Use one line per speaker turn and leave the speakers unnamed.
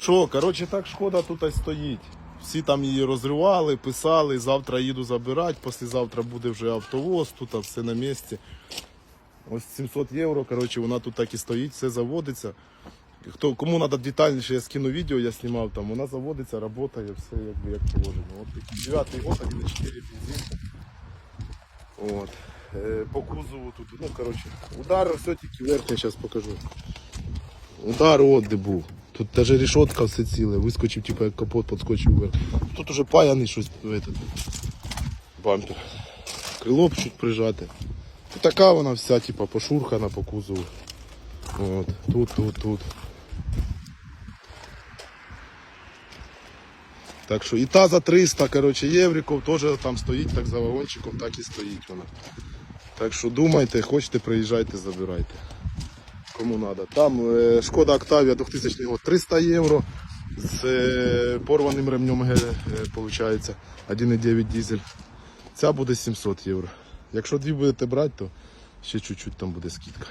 Що, коротше, так шкода тут стоїть. Всі там її розривали, писали, завтра їду забирати, післязавтра буде вже автовоз, тут все на місці. Ось 700 євро, коротше, вона тут так і стоїть, все заводиться. Хто, кому треба детальніше, я скину відео, я знімав там, вона заводиться, працює, все якби як положено. От 9 год, 1.4 бензин. От. Е, по кузову тут, ну коротше, удар все тільки верхній, зараз покажу. Удар от де був. Тут даже решетка все ціле, вискочив, типу як капот підскочив вверх. Тут уже паяний щось этот, бампер. Крило чуть прижати. Тут така вона вся, типу, пошурхана по кузову. От, тут, тут, тут. Так що і та за 300, коротше, євриків теж там стоїть так за вагончиком, так і стоїть вона. Так що думайте, хочете, приїжджайте, забирайте. Кому треба. Там е, Шкода Октавія 2000 год 300 євро з е, порваним ремнем е, виходить, 1,9 дизель. Ця буде 700 євро. Якщо дві будете брати, то ще чуть-чуть там буде скидка.